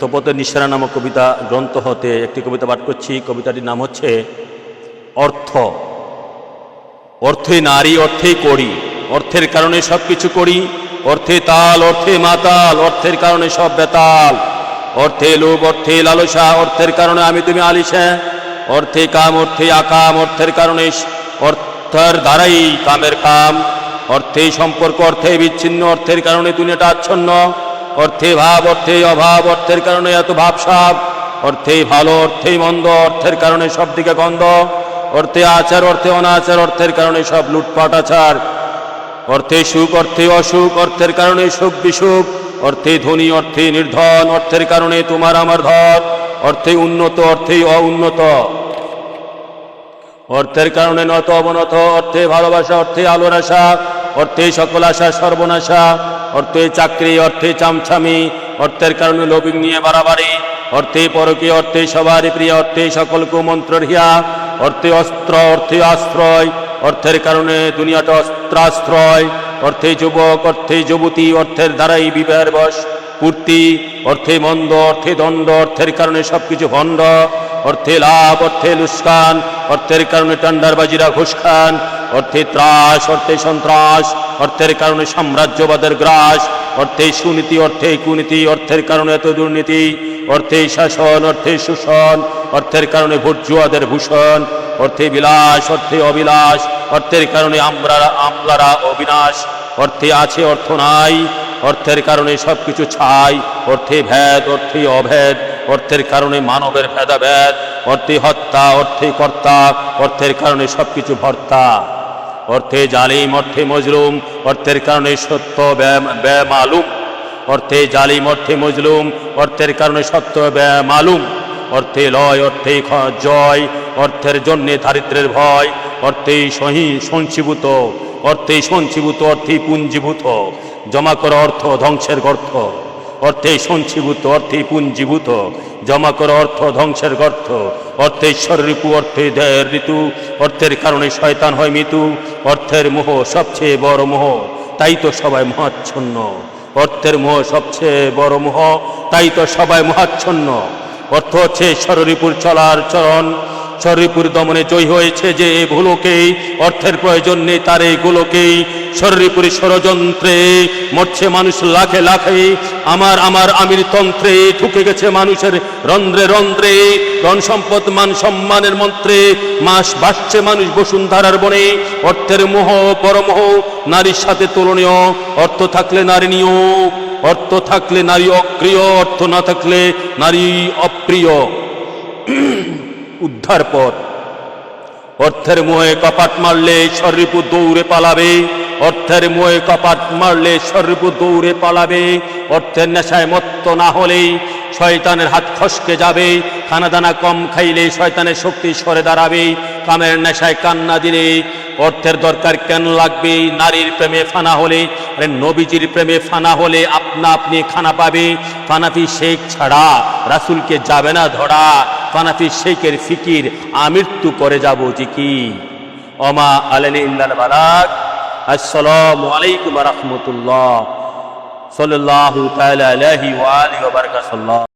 তপতের নিঃসারা নামক কবিতা গ্রন্থ হতে একটি কবিতা পাঠ করছি। কবিতাটির নাম হচ্ছে অর্থ। অর্থে নারী, অর্থে করি। অর্থের কারণে সব কিছু করি। অর্থে তাল, অর্থে মাতাল। অর্থের কারণে সব বেতাল। অর্থে লোভ, অর্থে লালসা। অর্থের কারণে আমি তুমি আলিসা। অর্থে কাম, অর্থে আকাম। অর্থের কারণে অর্থের দ্বারাই কামের কাম। অর্থে সম্পর্ক, অর্থে বিচ্ছিন্ন। অর্থের কারণে দুনিয়াটা আচ্ছন্ন। অর্থে ভাব অর্থে অভাব, অর্থের কারণে এত ভাবসাব অর্থে ভালো অর্থে মন্দ, অর্থের কারণে সব দিকে গন্ধ। অর্থে আচার, অর্থে অনাচার, অর্থের কারণে সব লুটপাট আচার। অর্থে সুখ অর্থে অসুখ, অর্থের কারণে সুখ বিসুখ। অর্থে ধনী অর্থে নির্ধন, অর্থের কারণে তোমার আমার ধর অর্থে উন্নত অর্থে অউন্নত। অর্থের কারণে নত, অবনত অর্থে ভালোবাসা অর্থে আলোর আশা অর্থে সকল আশা, সর্বনাশা। অর্থে চাকরি, অর্থে চামচামি, অর্থের কারণে লোভিং নিয়ে বাড়াবাড়ি, অর্থে পরকে অর্থে সবারই প্রিয়, অর্থে সকল কুমন্ত্র রিয়া অর্থে অস্ত্র, অর্থে আশ্রয়, অর্থের কারণে দুনিয়াটা অস্ত্রাশ্রয়, অর্থে যুবক, অর্থে যুবতী, অর্থের দ্বারাই বিবাহের বস পূর্তি, অর্থে মন্দ, অর্থে দণ্ড অর্থের কারণে সব কিছু ভণ্ড, অর্থে লাভ, অর্থে লুস্কান, অর্থের কারণে টান্ডারবাজিরা ঘুষ অর্থে ত্রাস, অর্থে সন্ত্রাস অর্থের কারণে সাম্রাজ্যবাদের গ্রাস অর্থে সুনীতি অর্থে কুনীতি, অর্থের কারণে এত দুর্নীতি অর্থে শাসন অর্থে শোষণ, অর্থের কারণে ভোটজুয়াদের ভূষণ অর্থে বিলাস অর্থে অবিলাস, অর্থের কারণে আমরা আমলারা অবিনাশ, অর্থে আছে, অর্থ নাই, অর্থের কারণে সব কিছু ছাই, অর্থে ভেদ, অর্থে অভেদ, অর্থের কারণে মানবের ভেদাভেদ, অর্থে হত্যা, অর্থে কর্তা, অর্থের কারণে সব কিছু ভর্তা। অর্থে জালিম, অর্থে মজলুম, অর্থের কারণে সত্য মালুম। অর্থে জালিম, অর্থে মজলুম, অর্থের কারণে সত্য মালুম। অর্থে লয়, অর্থে জয়, অর্থের জন্যে দারিদ্রের ভয়। অর্থেই সহি সঞ্চীভূত অর্থেই সঞ্চীভূত অর্থেই পুঞ্জীভূত। জমা করা অর্থ ধ্বংসের গর্থ অর্থে সঞ্চীভূত অর্থে পুঞ্জীভূত। জমা করা অর্থ ধ্বংসের গর্থ অর্থে ঋতু অর্থে দেয়ের ঋতু। অর্থের কারণে শয়তান হয় মৃত্যু। অর্থের মোহ সবচেয়ে বড় মোহ। তাই তো সবাই মহাচ্ছন্ন। অর্থের মোহ সবচেয়ে বড় মোহ। তাই তো সবাই মহাচ্ছন্ন। অর্থ হচ্ছে স্বররিপুর চলার চরণ। স্বররিপুর দমনে জয় হয়েছে যে এ ভুলোকেই অর্থের প্রয়োজন নেই তার এই গুলোকেই স্বররিপুরি ষড়যন্ত্রে মরছে মানুষ লাখে লাখে। আমার আমার আমির তন্ত্রে ঢুকে গেছে মানুষের রন্ধ্রে রন্ধ্রে। ধন সম্পদ, মান সম্মানের মন্ত্রে মাস বাসছে মানুষ বসুন্ধারার বনে। অর্থের মোহ, পরমোহ, নারীর সাথে তুলনীয়। অর্থ থাকলে নারী নিয়, অর্থ থাকলে নারী অক্রিয়। অর্থ না থাকলে নারী অপ্রিয়। উদ্ধার পথ। অর্থের মোহে কপাট মারলে শরীরপুর দৌড়ে পালাবে। অর্থের মোহে কপাট মারলে শরীরপুর দৌড়ে পালাবে। অর্থের নেশায় মত্ত না হলেই শয়তানের হাত খসকে যাবে। খানাদানা কম খাইলে শয়তানের শক্তি সরে দাঁড়াবে। কামের নেশায় কান্না দিলে অর্থের দরকার কেন লাগবে? নারীর প্রেমে ফানা হলে, আরে নবীজির প্রেমে ফানা হলে আপনা আপনি খানা পাবে। ফানাফি শেখ ছাড়া, রাসুলকে যাবে না ধরা। ফানাফি শেখের ফিকির, আমৃত্যু করে যাব কি? অমা আলেন ইল্লাল বালাক আসসালামু আলাইকুম রহমতুল্লাহ। বারাকাতুহু।